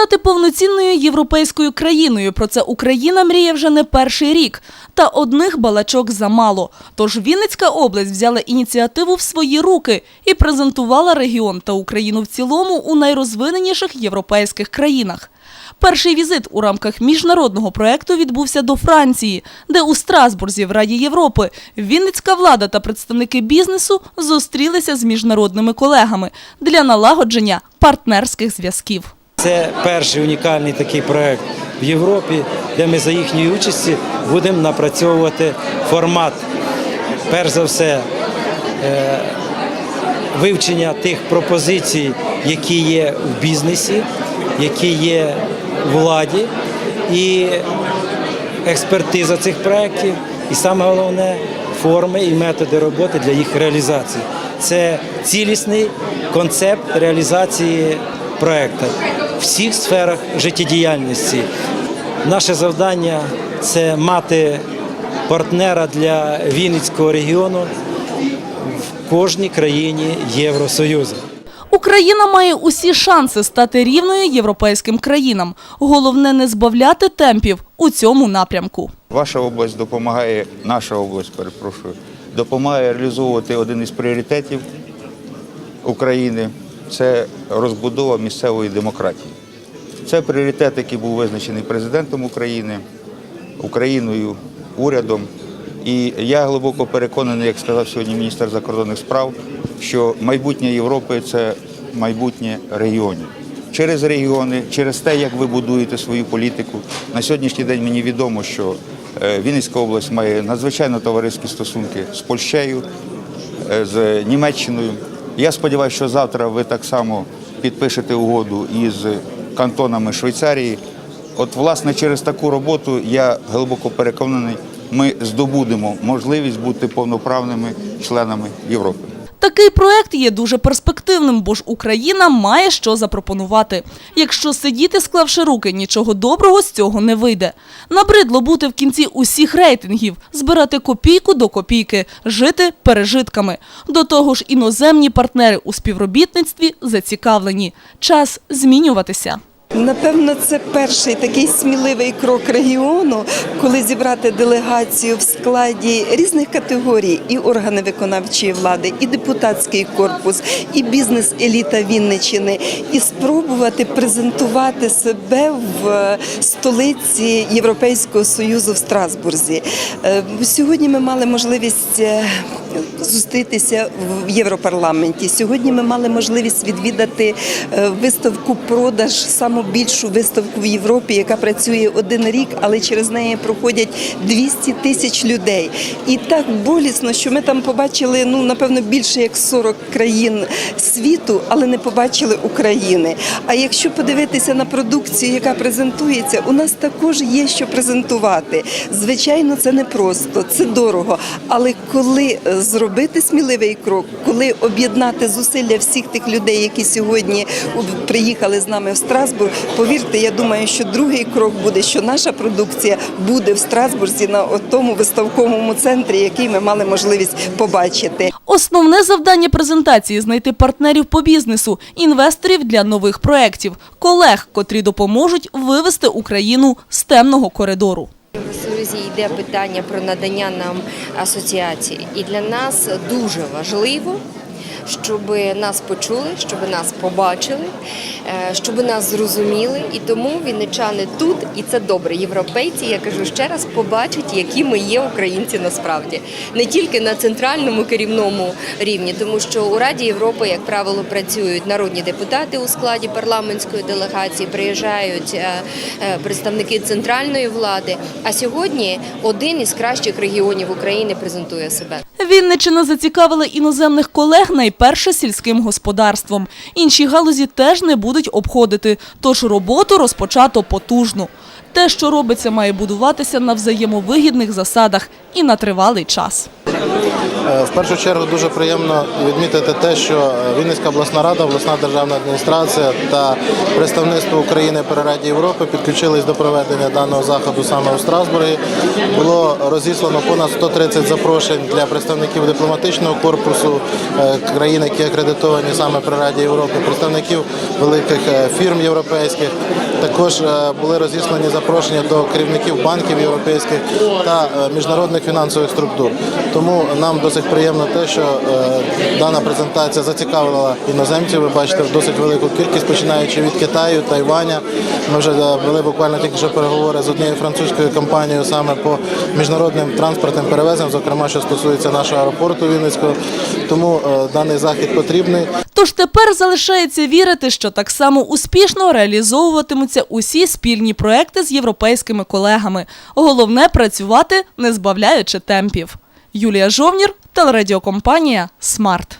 Стати повноцінною європейською країною про це Україна мріє вже не перший рік. Та одних балачок замало. Тож Вінницька область взяла ініціативу в свої руки і презентувала регіон та Україну в цілому у найрозвиненіших європейських країнах. Перший візит у рамках міжнародного проекту відбувся до Франції, де у Страсбурзі в Раді Європи Вінницька влада та представники бізнесу зустрілися з міжнародними колегами для налагодження партнерських зв'язків. Це перший унікальний такий проект в Європі, де ми за їхньої участі будемо напрацьовувати формат. Перш за все, е, вивчення тих пропозицій, які є в бізнесі, які є в владі, і експертиза цих проєктів, і саме головне форми і методи роботи для їх реалізації. Це цілісний концепт реалізації проєкту в всіх сферах життєдіяльності. Наше завдання це мати партнера для Вінницького регіону в кожній країні Євросоюзу. Україна має усі шанси стати рівною європейським країнам. Головне не збавляти темпів у цьому напрямку. Ваша область допомагає, наша область, перепрошую, допомагає реалізовувати один із пріоритетів України це розбудова місцевої демократії. Це пріоритет, який був визначений президентом України, Україною, урядом. І я глибоко переконаний, як сказав сьогодні міністр закордонних справ, що майбутнє Європи це майбутнє регіонів. Через регіони, через те, як ви будуєте свою політику. На сьогоднішній день мені відомо, що е, Вінницька область має надзвичайно товариські стосунки з Польщею, е, з Німеччиною. Я сподіваюся, що завтра ви так само підпишете угоду із кантонами Швейцарії. От, власне, через таку роботу я глибоко переконаний, ми здобудемо можливість бути повноправними членами Європи. Такий проект є дуже перспективним, бо ж Україна має що запропонувати. Якщо сидіти, склавши руки, нічого доброго з цього не вийде. Набридло бути в кінці усіх рейтингів, збирати копійку до копійки, жити пережитками. До того ж, іноземні партнери у співробітництві зацікавлені. Час змінюватися. Напевно, це перший такий сміливий крок регіону, коли зібрати делегацію в складі різних категорій і органи виконавчої влади, і депутатський корпус, і бізнес-еліта Вінничини, і спробувати презентувати себе в столиці Європейського союзу в Страсбурзі. Е, Сьогодні ми мали можливість. Зустрітися в Європарламенті. Сьогодні ми мали можливість відвідати е, виставку продаж, саму більшу виставку в Європі, яка працює один рік, але через неї проходять 200 тисяч людей. І так болісно, що ми там побачили ну напевно більше як 40 країн світу, але не побачили України. А якщо подивитися на продукцію, яка презентується, у нас також є що презентувати. Звичайно, це не просто, це дорого. Але коли е, зробити сміливий крок, коли об'єднати зусилля всіх тих людей, які сьогодні приїхали з нами в Страсбург, повірте, я думаю, що другий крок буде, що наша продукція буде в Страсбурзі на тому виставковому центрі, який ми мали можливість побачити. Основне завдання презентації знайти партнерів по бізнесу, інвесторів для нових проєктів, колег, котрі допоможуть вивести Україну з темного коридору. В Союзі йде питання про надання нам асоціації, і для нас дуже важливо. Щоб нас почули, щоб нас побачили, е, щоб нас зрозуміли, і тому вінничани тут, і це добре. Європейці, я кажу ще раз, побачать, які ми є українці насправді, не тільки на центральному керівному рівні, тому що у Раді Європи, як правило, працюють народні депутати у складі парламентської делегації, приїжджають е, е, представники центральної влади. А сьогодні один із кращих регіонів України презентує себе. Вінниччина зацікавила іноземних колег найперше сільським господарством. Інші галузі теж не будуть обходити, тож роботу розпочато потужно. Те, що робиться, має будуватися на взаємовигідних засадах і на тривалий час. Е, В першу чергу дуже приємно відмітити те, що е, Вінницька обласна рада, обласна державна адміністрація та представництво України при Раді Європи підключились до проведення даного заходу саме у Страсбургі. Було розіслано понад 130 запрошень для представників дипломатичного корпусу е, країн, які акредитовані саме при Раді Європи, представників великих фірм європейських. Також були розіслані запрошення до керівників банків європейських та міжнародних фінансових структур. Тому нам досить приємно те, що е, дана презентація зацікавила іноземців. Ви бачите досить велику кількість, починаючи від Китаю, Тайваня. Ми вже е, вели буквально тільки що переговори з однією французькою компанією саме по міжнародним транспортним перевезенням, зокрема, що стосується нашого аеропорту Вінницького. Тому е, даний захід потрібний. Тож тепер залишається вірити, що так само успішно реалізовуватимуться усі спільні проекти з європейськими колегами. Головне працювати, не збавляючи темпів. Юлія Жовнір, телерадіокомпанія Смарт.